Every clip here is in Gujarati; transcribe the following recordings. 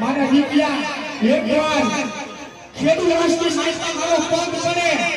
મારા દીકરા એક વાર ખેડૂત રાષ્ટ્રીય સંસ્થા મારો પગ પડે.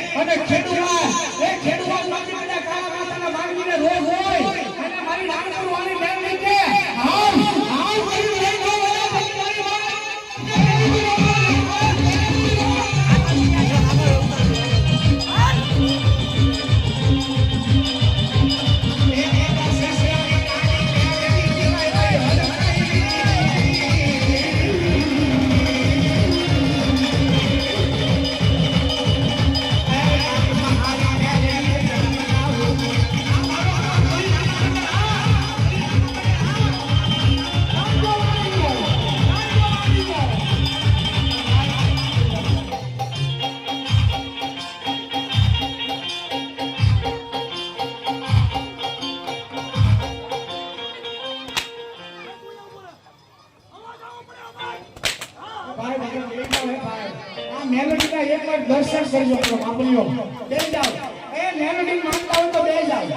આ મેલોડીના એકવાર દર્શન કરજો કરો બાપલીઓ બેસી જાઓ એ મેલોડી માંગતા હોય તો બેસી જાઓ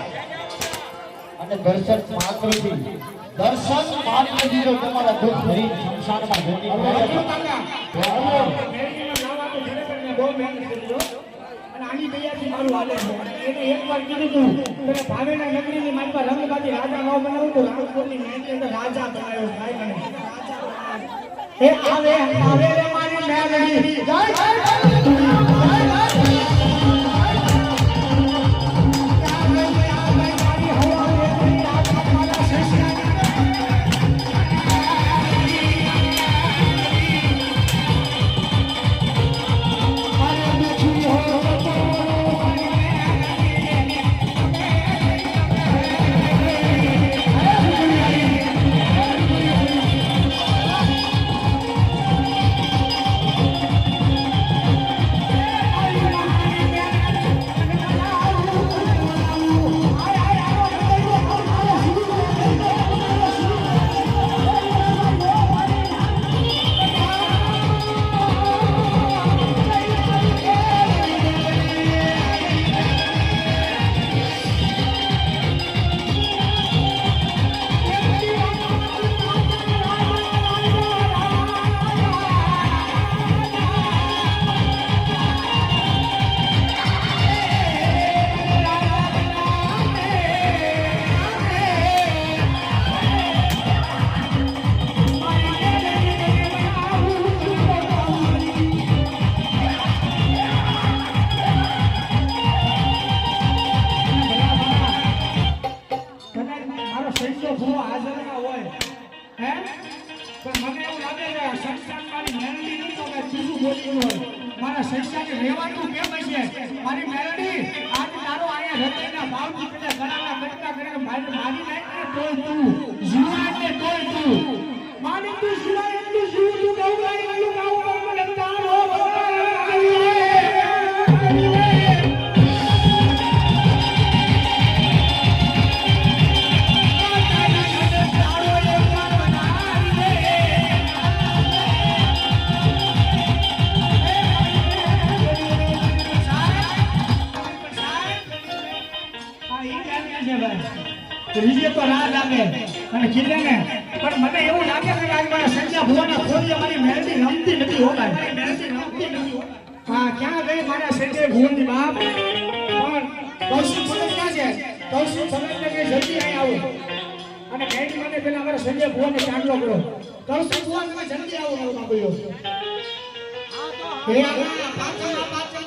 અને દર્શન માત્રથી. માત્રથી જો તમારા દુઃખ ભરી સંસારમાં જતી કરજો અને આની તૈયારી મારું હાલે છે. એને એકવાર કીધું તું કે ભાવેના નગરીની મારી પાસે રંગબાજી રાજા ન બનાવું તો રાજકોટની મહેનત રાજા બનાવ્યો. ભાઈ મને. આવે આવે રે મારી મેલડી જય જય અને ખીલે ને પણ મને એવું લાગે કે આજ મારા સંજ્ઞા ભુવાના ખોરી મારી મેરડી રમતી નથી હો હોવાય. હા ક્યાં ગઈ મારા સંજય ભુવનની બાપ? પણ કૌશિક ભગત ક્યાં છે? કૌશિક ભગતને કે જલ્દી અહીં આવો. અને મેરડી મને પેલા મારા સંજય ભુવાને ચાંદલો કરો કૌશિક ભુવન તમે જલ્દી આવો મારો બાબુયો હે આ પાછળ પાછળ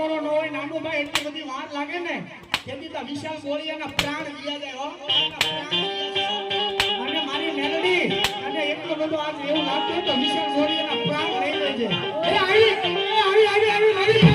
રૂપિયો હોય નાનુભાઈ એટલી બધી વાર લાગે ને તેથી તો વિશાલ ગોળિયાના પ્રાણ ગયા જાય અને મારી મેલડી અને એટલો બધો આજ એવું લાગતું તો વિશાલ ગોળિયાના પ્રાણ લઈ લેજે એ આવી આવી આવી આવી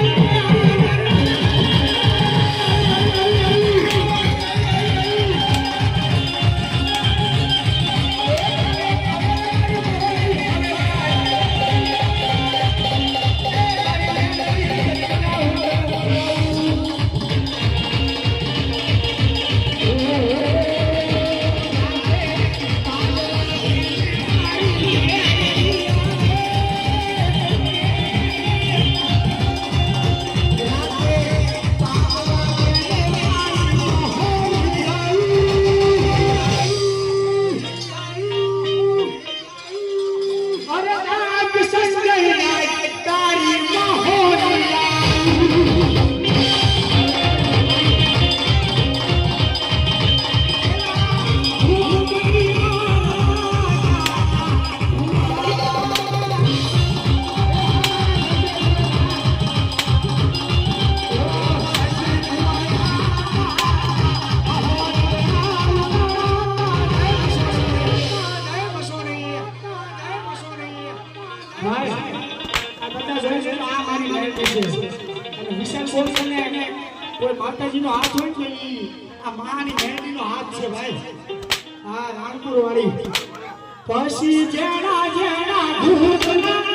આ બધા જોઈ છે તો આ મારી છે. અને વિશાલ બોલશે એને કોઈ માતાજીનો હાથ હોય ને ઈ આ માની મેલડીનો હાથ છે ભાઈ હા રાણપુર વાળી પછી જેણા જેણા ભૂતના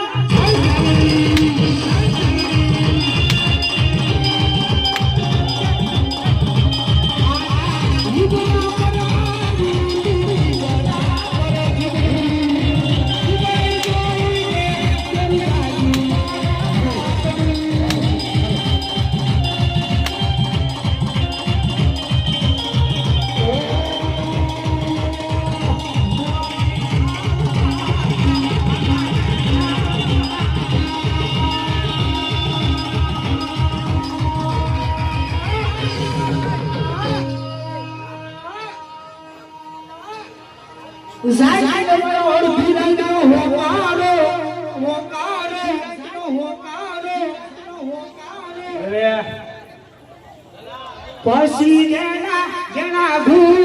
જાગીને મારો અડધી રાતનો હોકારો, હોકારો, હોકારો, હોકારો. પછી જેના જેના ઘૂ